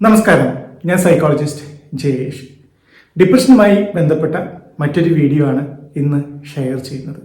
നമസ്കാരം. ഞാൻ സൈക്കോളജിസ്റ്റ് ജയേഷ്. ഡിപ്രഷനുമായി ബന്ധപ്പെട്ട മറ്റൊരു വീഡിയോ ആണ് ഇന്ന് ഷെയർ ചെയ്യുന്നത്.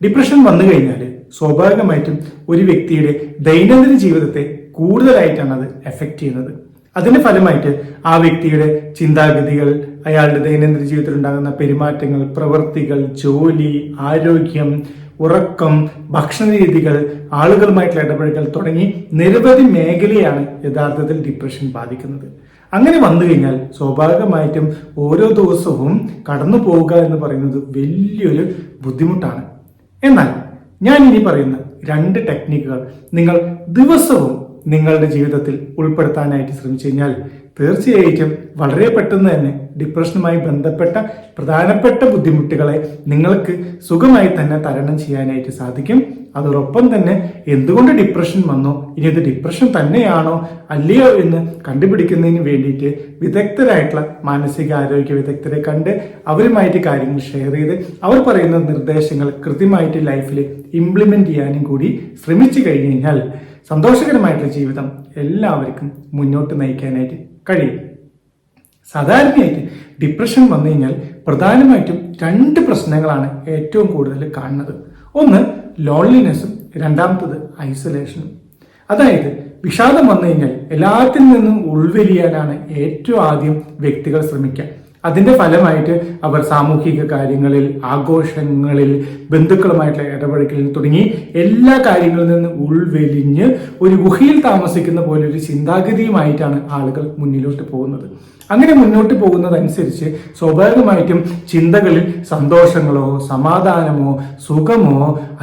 ഡിപ്രഷൻ വന്നു കഴിഞ്ഞാൽ സ്വാഭാവികമായിട്ടും ഒരു വ്യക്തിയുടെ ദൈനംദിന ജീവിതത്തെ കൂടുതലായിട്ടാണ് അത് എഫക്റ്റ് ചെയ്യുന്നത്. അതിന്റെ ഫലമായിട്ട് ആ വ്യക്തിയുടെ ചിന്താഗതികൾ അയാളുടെ ദൈനംദിന ജീവിതത്തിൽ ഉണ്ടാകുന്ന പെരുമാറ്റങ്ങൾ പ്രവൃത്തികൾ ജോലി ആരോഗ്യം ഉറക്കം ഭക്ഷണ രീതികൾ ആളുകളുമായിട്ടുള്ള ഇടപഴകൽ തുടങ്ങി നിരവധി മേഖലയാണ് യഥാർത്ഥത്തിൽ ഡിപ്രഷൻ ബാധിക്കുന്നത്. അങ്ങനെ വന്നു കഴിഞ്ഞാൽ സ്വാഭാവികമായിട്ടും ഓരോ ദിവസവും കടന്നു പോവുക എന്ന് പറയുന്നത് വലിയൊരു ബുദ്ധിമുട്ടാണ്. എന്നാൽ ഞാൻ ഇനി പറയുന്ന രണ്ട് ടെക്നിക്കുകൾ നിങ്ങൾ ദിവസവും നിങ്ങളുടെ ജീവിതത്തിൽ ഉൾപ്പെടുത്താനായിട്ട് ശ്രമിച്ചു കഴിഞ്ഞാൽ തീർച്ചയായിട്ടും വളരെ പെട്ടെന്ന് തന്നെ ഡിപ്രഷനുമായി ബന്ധപ്പെട്ട പ്രധാനപ്പെട്ട ബുദ്ധിമുട്ടുകളെ നിങ്ങൾക്ക് സുഖമായി തന്നെ തരണം ചെയ്യാനായിട്ട് സാധിക്കും. അതോടൊപ്പം തന്നെ എന്തുകൊണ്ട് ഡിപ്രഷൻ വന്നോ? ഇനി ഇത് ഡിപ്രഷൻ തന്നെയാണോ? അല്ലയോ എന്ന് കണ്ടുപിടിക്കുന്നതിന് വേണ്ടിയിട്ട് വിദഗ്ധരായിട്ടുള്ള മാനസികാരോഗ്യ വിദഗ്ധരെ കണ്ട് അവരുമായിട്ട് കാര്യങ്ങൾ ഷെയർ ചെയ്ത് അവർ പറയുന്ന നിർദ്ദേശങ്ങൾ കൃത്യമായിട്ട് ലൈഫിൽ ഇംപ്ലിമെന്റ് ചെയ്യാനും കൂടി ശ്രമിച്ചു കഴിഞ്ഞു കഴിഞ്ഞാൽ സന്തോഷകരമായിട്ടുള്ള ജീവിതം എല്ലാവർക്കും മുന്നോട്ട് നയിക്കാനായിട്ട് കഴിയും. സാധാരണയായിട്ട് ഡിപ്രഷൻ വന്നു കഴിഞ്ഞാൽ പ്രധാനമായിട്ടും രണ്ട് പ്രശ്നങ്ങളാണ് ഏറ്റവും കൂടുതൽ കാണുന്നത്. ഒന്ന് ലോൺലിനെസ്സും രണ്ടാമത്തത് ഐസൊലേഷനും അതായത് വിഷാദം വന്നു കഴിഞ്ഞാൽ എല്ലാത്തിൽ നിന്നും ഉൾവലിയാനാണ് ഏറ്റവും ആദ്യം വ്യക്തികൾ ശ്രമിക്കുക. അതിന്റെ ഫലമായിട്ട് അവർ സാമൂഹിക കാര്യങ്ങളിൽ ആഘോഷങ്ങളിൽ ബന്ധുക്കളുമായിട്ടുള്ള ഇടപഴകലിൽ തുടങ്ങി എല്ലാ കാര്യങ്ങളിൽ നിന്ന് ഉൾവെലിഞ്ഞ് ഒരു ഗുഹയിൽ താമസിക്കുന്ന പോലെ ഒരു ചിന്താഗതിയുമായിട്ടാണ് ആളുകൾ മുന്നിലോട്ട് പോകുന്നത്. അങ്ങനെ മുന്നോട്ട് പോകുന്നതനുസരിച്ച് സ്വാഭാവികമായിട്ടും ചിന്തകളിൽ സന്തോഷങ്ങളോ സമാധാനമോ സുഖമോ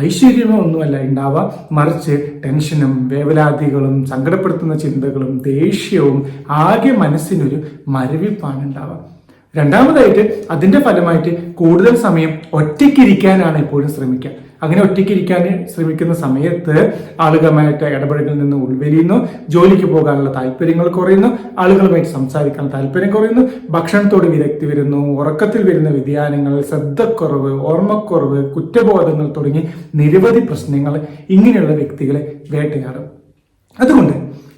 ഐശ്വര്യമോ ഒന്നുമല്ല ഉണ്ടാവുക. മറിച്ച് ടെൻഷനും വേവലാതികളും സങ്കടപ്പെടുത്തുന്ന ചിന്തകളും ദേഷ്യവും ആകെ മനസ്സിനൊരു മരവിപ്പാണ് ഉണ്ടാവുക. രണ്ടാമതായിട്ട് അതിന്റെ ഫലമായിട്ട് കൂടുതൽ സമയം ഒറ്റയ്ക്കിരിക്കാനാണ് എപ്പോഴും ശ്രമിക്കുക. അങ്ങനെ ഒറ്റയ്ക്കിരിക്കാൻ ശ്രമിക്കുന്ന സമയത്ത് ആളുകളുമായിട്ട് ഇടപെടലിൽ നിന്ന് ഉൾവലിയുന്നു ജോലിക്ക് പോകാനുള്ള താല്പര്യങ്ങൾ കുറയുന്നു ആളുകളുമായിട്ട് സംസാരിക്കാൻ താല്പര്യം കുറയുന്നു ഭക്ഷണത്തോട് വിരക്തി വരുന്നു ഉറക്കത്തിൽ വരുന്ന വ്യതിയാനങ്ങൾ ശ്രദ്ധക്കുറവ് ഓർമ്മക്കുറവ് കുറ്റബോധങ്ങൾ തുടങ്ങി നിരവധി പ്രശ്നങ്ങൾ ഇങ്ങനെയുള്ള വ്യക്തികളെ വേട്ടയാടും. അതുകൊണ്ട്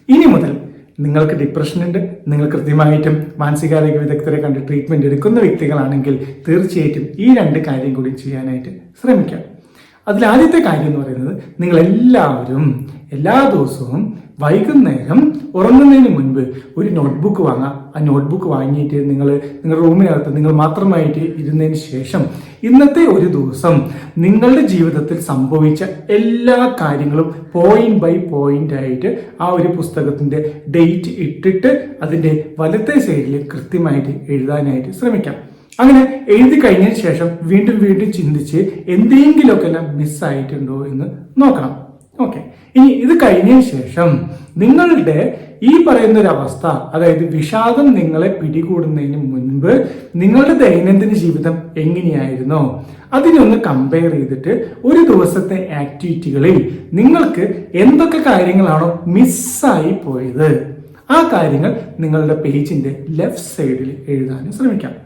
ഇനി മുതൽ നിങ്ങൾക്ക് ഡിപ്രഷൻ ഉണ്ട് നിങ്ങൾ കൃത്യമായിട്ടും മാനസികാരോഗ്യ വിദഗ്ധരെ കണ്ട് ട്രീറ്റ്മെന്റ് എടുക്കുന്ന വ്യക്തികളാണെങ്കിൽ തീർച്ചയായിട്ടും ഈ രണ്ട് കാര്യം കൂടി ചെയ്യാനായിട്ട് ശ്രമിക്കാം. അതിൽ ആദ്യത്തെ കാര്യം എന്ന് പറയുന്നത് നിങ്ങൾ എല്ലാവരും എല്ലാ ദിവസവും വൈകുന്നേരം ഉറങ്ങുന്നതിന് മുൻപ് ഒരു നോട്ട്ബുക്ക് വാങ്ങാം. ആ നോട്ട്ബുക്ക് വാങ്ങിയിട്ട് നിങ്ങൾ നിങ്ങളുടെ റൂമിനകത്ത് നിങ്ങൾ മാത്രമായിട്ട് ഇരുന്നതിന് ശേഷം ഇന്നത്തെ ഒരു ദിവസം നിങ്ങളുടെ ജീവിതത്തിൽ സംഭവിച്ച എല്ലാ കാര്യങ്ങളും പോയിന്റ് ബൈ പോയിന്റ് ആയിട്ട് ആ ഒരു പുസ്തകത്തിന്റെ ഡേറ്റ് ഇട്ടിട്ട് അതിന്റെ വലത്തെ സൈഡിൽ കൃത്യമായിട്ട് എഴുതാനായിട്ട് ശ്രമിക്കാം. അങ്ങനെ എഴുതി കഴിഞ്ഞതിന് ശേഷം വീണ്ടും വീണ്ടും ചിന്തിച്ച് എന്തെങ്കിലുമൊക്കെ എല്ലാം മിസ്സായിട്ടുണ്ടോ എന്ന് നോക്കണം. ഓക്കെ ഇനി ഇത് കഴിഞ്ഞതിന് ശേഷം നിങ്ങളുടെ ഈ പറയുന്ന ഒരു അവസ്ഥ അതായത് വിഷാദം നിങ്ങളെ പിടികൂടുന്നതിന് മുൻപ് നിങ്ങളുടെ ദൈനംദിന ജീവിതം എങ്ങനെയായിരുന്നോ? അതിനൊന്ന് കമ്പയർ ചെയ്തിട്ട് ഒരു ദിവസത്തെ ആക്ടിവിറ്റികളിൽ നിങ്ങൾക്ക് എന്തൊക്കെ കാര്യങ്ങളാണോ മിസ്സായി പോയത്? ആ കാര്യങ്ങൾ നിങ്ങളുടെ പേജിന്റെ ലെഫ്റ്റ് സൈഡിൽ എഴുതാനും ശ്രമിക്കാം.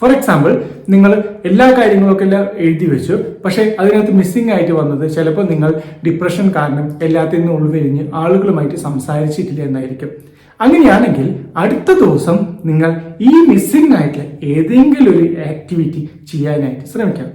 ഫോർ എക്സാമ്പിൾ നിങ്ങൾ എല്ലാ കാര്യങ്ങളൊക്കെ എല്ലാം എഴുതി വെച്ചു. പക്ഷേ അതിനകത്ത് മിസ്സിംഗ് ആയിട്ട് വന്നത് ചിലപ്പോൾ നിങ്ങൾ ഡിപ്രഷൻ കാരണം എല്ലാത്തിൽ നിന്നും ഉൾവരിഞ്ഞ് ആളുകളുമായിട്ട് സംസാരിച്ചിട്ടില്ല എന്നായിരിക്കും. അങ്ങനെയാണെങ്കിൽ അടുത്ത ദിവസം നിങ്ങൾ ഈ മിസ്സിംഗ് ആയിട്ടുള്ള ഏതെങ്കിലും ഒരു ആക്ടിവിറ്റി ചെയ്യാനായിട്ട് ശ്രമിക്കാം.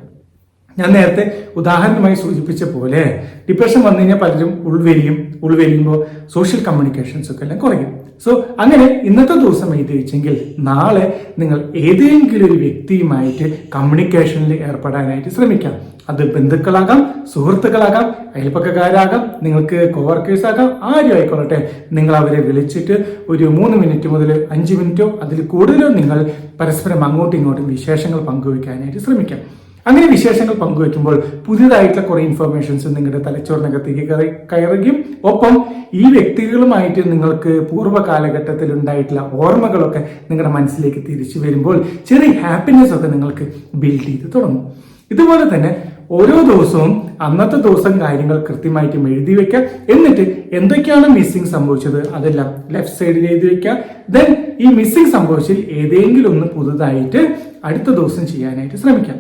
ഞാൻ നേരത്തെ ഉദാഹരണമായി സൂചിപ്പിച്ച പോലെ ഡിപ്രഷൻ വന്നു കഴിഞ്ഞാൽ പലരും ഉൾവലിയും ഉൾവലിയുമ്പോൾ സോഷ്യൽ കമ്മ്യൂണിക്കേഷൻസ് ഒക്കെ എല്ലാം കുറയും. സോ അങ്ങനെ ഇന്നത്തെ ദിവസം എഴുതി വെച്ചെങ്കിൽ നാളെ നിങ്ങൾ ഏതെങ്കിലും ഒരു വ്യക്തിയുമായിട്ട് കമ്മ്യൂണിക്കേഷനിൽ ഏർപ്പെടാനായിട്ട് ശ്രമിക്കാം. അത് ബന്ധുക്കളാകാം സുഹൃത്തുക്കളാകാം അയൽപ്പക്കക്കാരാകാം നിങ്ങൾക്ക് കോവർക്കേഴ്സ് ആകാം ആരും ആയിക്കൊള്ളട്ടെ. നിങ്ങൾ അവരെ വിളിച്ചിട്ട് ഒരു മൂന്ന് മിനിറ്റ് മുതൽ അഞ്ച് മിനിറ്റോ അതിൽ കൂടുതലോ നിങ്ങൾ പരസ്പരം അങ്ങോട്ടും ഇങ്ങോട്ടും വിശേഷങ്ങൾ പങ്കുവയ്ക്കാനായിട്ട് ശ്രമിക്കാം. അങ്ങനെ വിശേഷങ്ങൾ പങ്കുവെക്കുമ്പോൾ പുതിയതായിട്ടുള്ള കുറേ ഇൻഫർമേഷൻസ് നിങ്ങളുടെ തലച്ചോറിനകത്തേക്ക് കയറി കയറുകയും ഒപ്പം ഈ വ്യക്തികളുമായിട്ട് നിങ്ങൾക്ക് പൂർവ കാലഘട്ടത്തിൽ ഉണ്ടായിട്ടുള്ള ഓർമ്മകളൊക്കെ നിങ്ങളുടെ മനസ്സിലേക്ക് തിരിച്ചു വരുമ്പോൾ ചെറിയ ഹാപ്പിനെസ് ഒക്കെ നിങ്ങൾക്ക് ബിൽഡ് ചെയ്ത് തുടങ്ങും. ഇതുപോലെ തന്നെ ഓരോ ദിവസവും അന്നത്തെ ദിവസം കാര്യങ്ങൾ കൃത്യമായിട്ടും എഴുതി വെക്കുക. എന്നിട്ട് എന്തൊക്കെയാണ് മിസ്സിംഗ് സംഭവിച്ചത് അതെല്ലാം ലെഫ്റ്റ് സൈഡിൽ എഴുതി വെക്കുക. ദെൻ ഈ മിസ്സിംഗ് സംഭവിച്ചതിൽ ഏതെങ്കിലും ഒന്ന് പുതുതായിട്ട് അടുത്ത ദിവസം ചെയ്യാനായിട്ട് ശ്രമിക്കാം.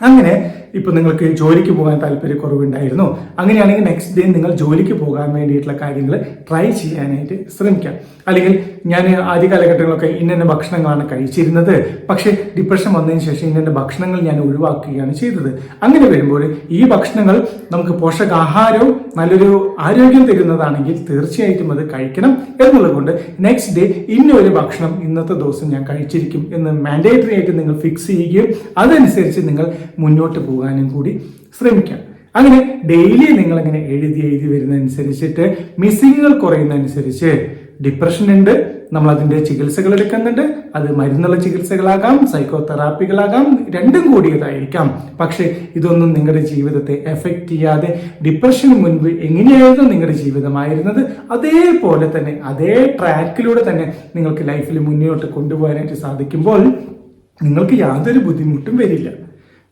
അങ്ങനെ ഇപ്പൊ നിങ്ങൾക്ക് ജോലിക്ക് പോകാൻ താല്പര്യക്കുറവുണ്ടായിരുന്നു. അങ്ങനെയാണെങ്കിൽ നെക്സ്റ്റ് ഡേ നിങ്ങൾ ജോലിക്ക് പോകാൻ വേണ്ടിയിട്ടുള്ള കാര്യങ്ങൾ ട്രൈ ചെയ്യാനായിട്ട് ശ്രമിക്കാം. അല്ലെങ്കിൽ ഞാൻ ആദ്യ കാലഘട്ടങ്ങളൊക്കെ ഇന്നെ ഭക്ഷണങ്ങളാണ് കഴിച്ചിരുന്നത്. പക്ഷേ ഡിപ്രഷൻ വന്നതിന് ശേഷം ഇന്നെ ഭക്ഷണങ്ങൾ ഞാൻ ഒഴിവാക്കുകയാണ് ചെയ്തത്. അങ്ങനെ വരുമ്പോൾ ഈ ഭക്ഷണങ്ങൾ നമുക്ക് പോഷകാഹാരവും നല്ലൊരു ആരോഗ്യം തരുന്നതാണെങ്കിൽ തീർച്ചയായിട്ടും അത് കഴിക്കണം എന്നുള്ളത് കൊണ്ട് നെക്സ്റ്റ് ഡേ ഇന്ന ഒരു ഭക്ഷണം ഇന്നത്തെ ദിവസം ഞാൻ കഴിച്ചിരിക്കും എന്ന് മാൻഡേറ്ററി ആയിട്ട് നിങ്ങൾ ഫിക്സ് ചെയ്യുകയും അതനുസരിച്ച് നിങ്ങൾ മുന്നോട്ട് പോകാനും കൂടി ശ്രമിക്കാം. അങ്ങനെ ഡെയിലി നിങ്ങൾ അങ്ങനെ എഴുതി എഴുതി വരുന്നതനുസരിച്ചിട്ട് മിസ്സിങ്ങുകൾ കുറയുന്നതനുസരിച്ച് ഡിപ്രഷൻ ഉണ്ട് നമ്മൾ അതിന്റെ ചികിത്സകൾ എടുക്കുന്നുണ്ട് അത് മരുന്നുള്ള ചികിത്സകളാകാം സൈക്കോ തെറാപ്പികളാകാം രണ്ടും കൂടിയതായിരിക്കാം. പക്ഷേ ഇതൊന്നും നിങ്ങളുടെ ജീവിതത്തെ എഫക്റ്റ് ചെയ്യാതെ ഡിപ്രഷന് മുൻപ് എങ്ങനെയായിരുന്നു നിങ്ങളുടെ ജീവിതമായിരുന്നത് അതേപോലെ തന്നെ അതേ ട്രാക്കിലൂടെ തന്നെ നിങ്ങൾക്ക് ലൈഫിൽ മുന്നോട്ട് കൊണ്ടുപോകാനായിട്ട് സാധിക്കുമ്പോൾ നിങ്ങൾക്ക് യാതൊരു ബുദ്ധിമുട്ടും വരില്ല.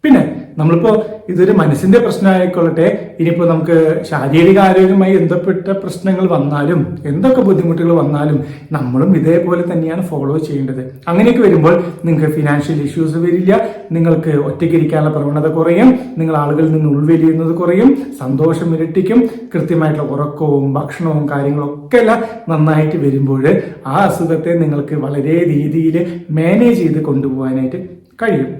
പിന്നെ നമ്മളിപ്പോ ഇതൊരു മനസ്സിന്റെ പ്രശ്നമായിക്കൊള്ളട്ടെ ഇനിയിപ്പോ നമുക്ക് ശാരീരിക ആരോഗ്യമായി ബന്ധപ്പെട്ട പ്രശ്നങ്ങൾ വന്നാലും എന്തൊക്കെ ബുദ്ധിമുട്ടുകൾ വന്നാലും നമ്മളും ഇതേപോലെ തന്നെയാണ് ഫോളോ ചെയ്യേണ്ടത്. അങ്ങനെയൊക്കെ വരുമ്പോൾ നിങ്ങൾക്ക് ഫിനാൻഷ്യൽ ഇഷ്യൂസ് വരില്ല നിങ്ങൾക്ക് ഒറ്റയ്ക്കിരിക്കാനുള്ള പ്രവണത കുറയും നിങ്ങൾ ആളുകളിൽ നിന്ന് ഉൾവലിയുന്നത് കുറയും സന്തോഷം ഇരട്ടിക്കും കൃത്യമായിട്ടുള്ള ഉറക്കവും ഭക്ഷണവും കാര്യങ്ങളൊക്കെ എല്ലാം നന്നായിട്ട് വരുമ്പോൾ ആ അസുഖത്തെ നിങ്ങൾക്ക് വളരെ രീതിയിൽ മാനേജ് ചെയ്ത് കൊണ്ടുപോകാനായിട്ട് കഴിയും.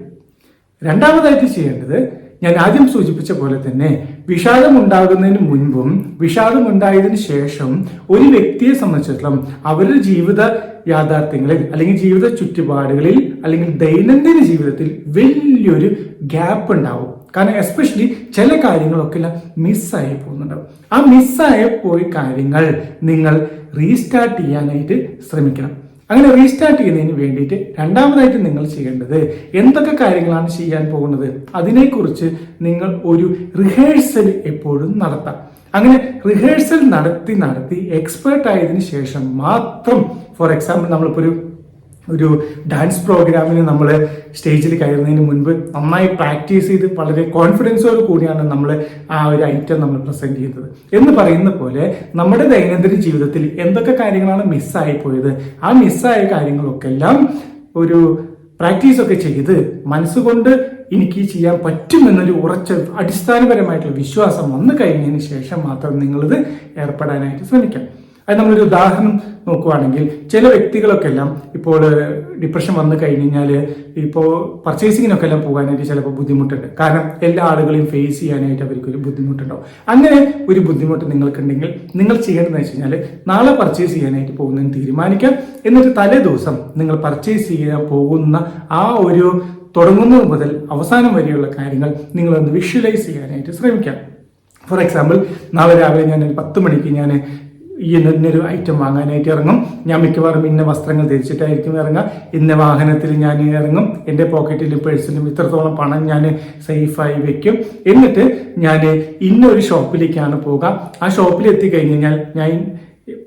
രണ്ടാമതായിട്ട് ചെയ്യേണ്ടത് ഞാൻ ആദ്യം സൂചിപ്പിച്ച പോലെ തന്നെ വിഷാദം ഉണ്ടാകുന്നതിന് മുൻപും വിഷാദം ഉണ്ടായതിനു ശേഷം ഒരു വ്യക്തിയെ സംബന്ധിച്ചിടത്തോളം അവരുടെ ജീവിത യാഥാർത്ഥ്യങ്ങളിൽ അല്ലെങ്കിൽ ജീവിത ചുറ്റുപാടുകളിൽ അല്ലെങ്കിൽ ദൈനംദിന ജീവിതത്തിൽ വലിയൊരു ഗ്യാപ്പ് ഉണ്ടാവും. കാരണം എസ്പെഷ്യലി ചില കാര്യങ്ങളൊക്കെ മിസ്സായി പോകുന്നുണ്ടാവും. ആ മിസ്സായ പോയ കാര്യങ്ങൾ നിങ്ങൾ റീസ്റ്റാർട്ട് ചെയ്യാനായിട്ട് ശ്രമിക്കണം. അങ്ങനെ റീസ്റ്റാർട്ട് ചെയ്യുന്നതിന് വേണ്ടിയിട്ട് രണ്ടാമതായിട്ട് നിങ്ങൾ ചെയ്യേണ്ടത് എന്തൊക്കെ കാര്യങ്ങളാണ് ചെയ്യാൻ പോകുന്നത്? അതിനെക്കുറിച്ച് നിങ്ങൾ ഒരു റിഹേഴ്സൽ എപ്പോഴും നടത്താം. അങ്ങനെ റിഹേഴ്സൽ നടത്തി നടത്തി എക്സ്പേർട്ട് ആയതിനു ശേഷം മാത്രം ഫോർ എക്സാമ്പിൾ നമ്മളിപ്പോൾ ഒരു ഒരു ഡാൻസ് പ്രോഗ്രാമിന് നമ്മൾ സ്റ്റേജിൽ കയറുന്നതിന് മുൻപ് നന്നായി പ്രാക്ടീസ് ചെയ്ത് വളരെ കോൺഫിഡൻസോട് കൂടിയാണ് നമ്മൾ ആ ഒരു ഐറ്റം നമ്മൾ പ്രസന്റ് ചെയ്യുന്നത്. എന്ന് പറയുന്ന പോലെ നമ്മുടെ ദൈനംദിന ജീവിതത്തിൽ എന്തൊക്കെ കാര്യങ്ങളാണ് മിസ്സായി പോയത്? ആ മിസ്സായ കാര്യങ്ങളൊക്കെ എല്ലാം ഒരു പ്രാക്ടീസൊക്കെ ചെയ്ത് മനസ്സുകൊണ്ട് എനിക്ക് ചെയ്യാൻ പറ്റുമെന്നൊരു ഉറച്ച അടിസ്ഥാനപരമായിട്ടുള്ള വിശ്വാസം വന്നു കഴിഞ്ഞതിന് ശേഷം മാത്രം നിങ്ങളിത് ഏർപ്പെടാനായിട്ട് ശ്രമിക്കാം. അത് നമ്മളൊരു ഉദാഹരണം നോക്കുവാണെങ്കിൽ ചില വ്യക്തികളൊക്കെ എല്ലാം ഇപ്പോൾ ഡിപ്രഷൻ വന്നു കഴിഞ്ഞാൽ ഇപ്പോൾ പർച്ചേസിങ്ങിനൊക്കെ എല്ലാം പോകാനായിട്ട് ചിലപ്പോൾ ബുദ്ധിമുട്ടുണ്ട്. കാരണം എല്ലാ ആളുകളെയും ഫേസ് ചെയ്യാനായിട്ട് അവർക്ക് ഒരു ബുദ്ധിമുട്ടുണ്ടാവും. അങ്ങനെ ഒരു ബുദ്ധിമുട്ട് നിങ്ങൾക്കുണ്ടെങ്കിൽ നിങ്ങൾ ചെയ്യേണ്ടതെന്ന് വെച്ച് കഴിഞ്ഞാൽ നാളെ പർച്ചേസ് ചെയ്യാനായിട്ട് പോകുന്നതിന് തീരുമാനിക്കാം. എന്നിട്ട് തലേ ദിവസം നിങ്ങൾ പർച്ചേസ് ചെയ്യാൻ പോകുന്ന ആ ഒരു തുടങ്ങുന്നത് മുതൽ അവസാനം വരെയുള്ള കാര്യങ്ങൾ നിങ്ങളൊന്ന് വിഷ്വലൈസ് ചെയ്യാനായിട്ട് ശ്രമിക്കാം. ഫോർ എക്സാമ്പിൾ നാളെ രാവിലെ ഞാൻ ഒരു പത്ത് മണിക്ക് ഞാൻ ഈ ഇന്നൊരു ഐറ്റം വാങ്ങാനായിട്ട് ഇറങ്ങും. ഞാൻ മിക്കവാറും ഇന്ന വസ്ത്രങ്ങൾ ധരിച്ചിട്ടായിരിക്കും ഇറങ്ങുക. ഇന്ന വാഹനത്തിൽ ഞാൻ ഇറങ്ങും. എന്റെ പോക്കറ്റിലും പേഴ്സിലും ഇത്രത്തോളം പണം ഞാൻ സേഫായി വെക്കും. എന്നിട്ട് ഞാൻ ഇന്നൊരു ഷോപ്പിലേക്കാണ് പോകുക ആ ഷോപ്പിൽ എത്തിക്കഴിഞ്ഞാൽ ഞാൻ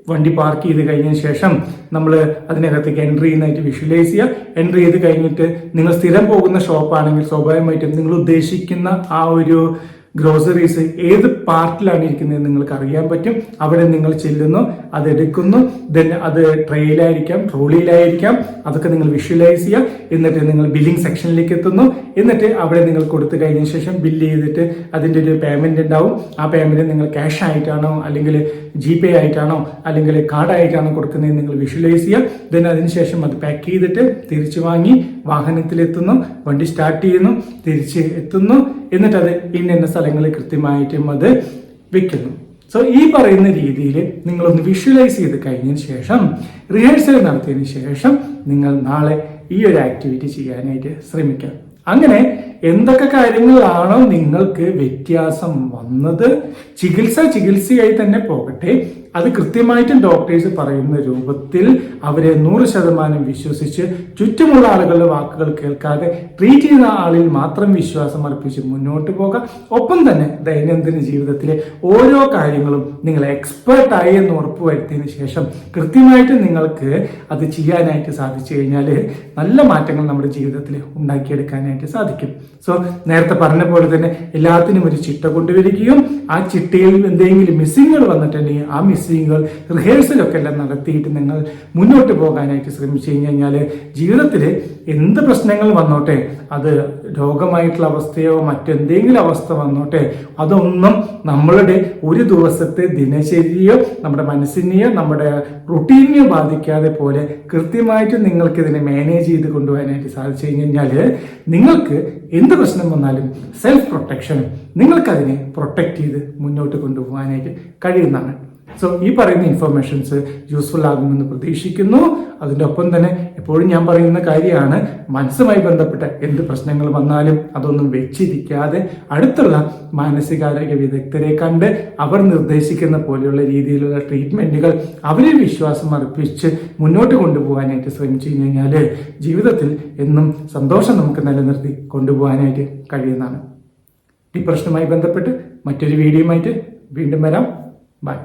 വണ്ടി പാർക്ക് ചെയ്ത് കഴിഞ്ഞ ശേഷം നമ്മൾ അതിനകത്തേക്ക് എൻട്രി ചെയ്യുന്നതായിട്ട് വിഷ്വലൈസ് ചെയ്യുക. എൻട്രി ചെയ്ത് കഴിഞ്ഞിട്ട് നിങ്ങൾ സ്ഥിരം പോകുന്ന ഷോപ്പാണെങ്കിൽ സ്വാഭാവികമായിട്ടും നിങ്ങൾ ഉദ്ദേശിക്കുന്ന ആ ഒരു ഗ്രോസറീസ് ഏത് പാർട്ടിലാണ് ഇരിക്കുന്നത് നിങ്ങൾക്ക് അറിയാൻ പറ്റും. അവിടെ നിങ്ങൾ ചെല്ലുന്നു അത് എടുക്കുന്നു ദെൻ അത് ട്രെയിലായിരിക്കാം ട്രോളിയിലായിരിക്കാം അതൊക്കെ നിങ്ങൾ വിഷ്വലൈസ് ചെയ്യുക. എന്നിട്ട് നിങ്ങൾ ബില്ലിംഗ് സെക്ഷനിലേക്ക് എത്തുന്നു. എന്നിട്ട് അവിടെ നിങ്ങൾ കൊടുത്തു കഴിഞ്ഞ ശേഷം ബില്ല് ചെയ്തിട്ട് അതിന്റെ ഒരു പേയ്മെന്റ് ഉണ്ടാവും. ആ പേയ്മെന്റ് നിങ്ങൾ ക്യാഷ് ആയിട്ടാണോ അല്ലെങ്കിൽ ജി പേ ആയിട്ടാണോ അല്ലെങ്കിൽ കാർഡായിട്ടാണോ കൊടുക്കുന്നത് നിങ്ങൾ വിഷ്വലൈസ് ചെയ്യുക. ദെൻ അതിനുശേഷം അത് പാക്ക് ചെയ്തിട്ട് തിരിച്ചു വാങ്ങി വാഹനത്തിലെത്തുന്നു. വണ്ടി സ്റ്റാർട്ട് ചെയ്യുന്നു. തിരിച്ച് എത്തുന്നു. എന്നിട്ട് അത് ഇന്ന സ്ഥലങ്ങളിൽ കൃത്യമായിട്ടും അത് വെക്കുന്നു. സോ ഈ പറയുന്ന രീതിയിൽ നിങ്ങളൊന്ന് വിഷ്വലൈസ് ചെയ്ത് കഴിഞ്ഞതിന് ശേഷം റിഹേഴ്സൽ നടത്തിയതിന് ശേഷം നിങ്ങൾ നാളെ ഈ ഒരു ആക്ടിവിറ്റി ചെയ്യാനായിട്ട് ശ്രമിക്കുക. അങ്ങനെ എന്തൊക്കെ കാര്യങ്ങളാണോ നിങ്ങൾക്ക് വ്യത്യാസം വന്നത്? ചികിത്സ ചികിത്സയായി തന്നെ പോകട്ടെ. അത് കൃത്യമായിട്ടും ഡോക്ടേഴ്സ് പറയുന്ന രൂപത്തിൽ അവരെ നൂറ് ശതമാനം വിശ്വസിച്ച് ചുറ്റുമുള്ള ആളുകളുടെ വാക്കുകൾ കേൾക്കാതെ ട്രീറ്റ് ചെയ്യുന്ന ആളിൽ മാത്രം വിശ്വാസം അർപ്പിച്ച് മുന്നോട്ട് പോകാം. ഒപ്പം തന്നെ ദൈനംദിന ജീവിതത്തിലെ ഓരോ കാര്യങ്ങളും നിങ്ങൾ എക്സ്പേർട്ടായി എന്ന് ഉറപ്പുവരുത്തിയതിന് ശേഷം കൃത്യമായിട്ട് നിങ്ങൾക്ക് അത് ചെയ്യാനായിട്ട് സാധിച്ചു കഴിഞ്ഞാൽ നല്ല മാറ്റങ്ങൾ നമ്മുടെ ജീവിതത്തിൽ ഉണ്ടാക്കിയെടുക്കാനായിട്ട് സാധിക്കും. സോ നേരത്തെ പറഞ്ഞ പോലെ തന്നെ എല്ലാത്തിനും ഒരു ചിട്ട കൊണ്ടുവരികയും ആ ചിട്ടയിൽ എന്തെങ്കിലും മിസ്സിങ്ങുകൾ വന്നിട്ടുണ്ടെങ്കിൽ ആ മിസ്സിംഗ് പ്രാക്ടീസിങ്ങുകൾ റിഹേഴ്സലൊക്കെ എല്ലാം നടത്തിയിട്ട് നിങ്ങൾ മുന്നോട്ട് പോകാനായിട്ട് ശ്രമിച്ചു കഴിഞ്ഞു കഴിഞ്ഞാൽ ജീവിതത്തിൽ എന്ത് പ്രശ്നങ്ങൾ വന്നോട്ടെ അത് രോഗമായിട്ടുള്ള അവസ്ഥയോ മറ്റെന്തെങ്കിലും അവസ്ഥ വന്നോട്ടെ അതൊന്നും നമ്മളുടെ ഒരു ദിവസത്തെ ദിനചര്യയോ നമ്മുടെ മനസ്സിനെയോ നമ്മുടെ റുട്ടീനെയോ ബാധിക്കാതെ പോലെ കൃത്യമായിട്ട് നിങ്ങൾക്ക് ഇതിനെ മാനേജ് ചെയ്ത് കൊണ്ടുപോകാനായിട്ട് സാധിച്ചു കഴിഞ്ഞു കഴിഞ്ഞാൽ നിങ്ങൾക്ക് എന്ത് പ്രശ്നം വന്നാലും സെൽഫ് പ്രൊട്ടക്ഷൻ നിങ്ങൾക്കതിനെ പ്രൊട്ടക്ട് ചെയ്ത് മുന്നോട്ട് കൊണ്ടുപോകാനായിട്ട് കഴിയുന്നതാണ്. സോ ഈ പറയുന്ന ഇൻഫർമേഷൻസ് യൂസ്ഫുൾ ആകുമെന്ന് പ്രതീക്ഷിക്കുന്നു. അതിന്റെ ഒപ്പം തന്നെ എപ്പോഴും ഞാൻ പറയുന്ന കാര്യമാണ് മനസ്സുമായി ബന്ധപ്പെട്ട എന്ത് പ്രശ്നങ്ങൾ വന്നാലും അതൊന്നും വെച്ചിരിക്കാതെ അടുത്തുള്ള മാനസികാരോഗ്യ വിദഗ്ധരെ കണ്ട് അവർ നിർദ്ദേശിക്കുന്ന പോലെയുള്ള രീതിയിലുള്ള ട്രീറ്റ്മെന്റുകൾ അവരെ വിശ്വാസം അർപ്പിച്ച് മുന്നോട്ട് കൊണ്ടുപോകാനായിട്ട് ശ്രമിച്ചു കഴിഞ്ഞാൽ ജീവിതത്തിൽ എന്നും സന്തോഷം നമുക്ക് നിലനിർത്തി കൊണ്ടുപോകാനായിട്ട് കഴിയുന്നതാണ്. ഡിപ്രഷനുമായി ബന്ധപ്പെട്ട് മറ്റൊരു വീഡിയോ ആയിട്ട് വീണ്ടും വരാം. ബൈ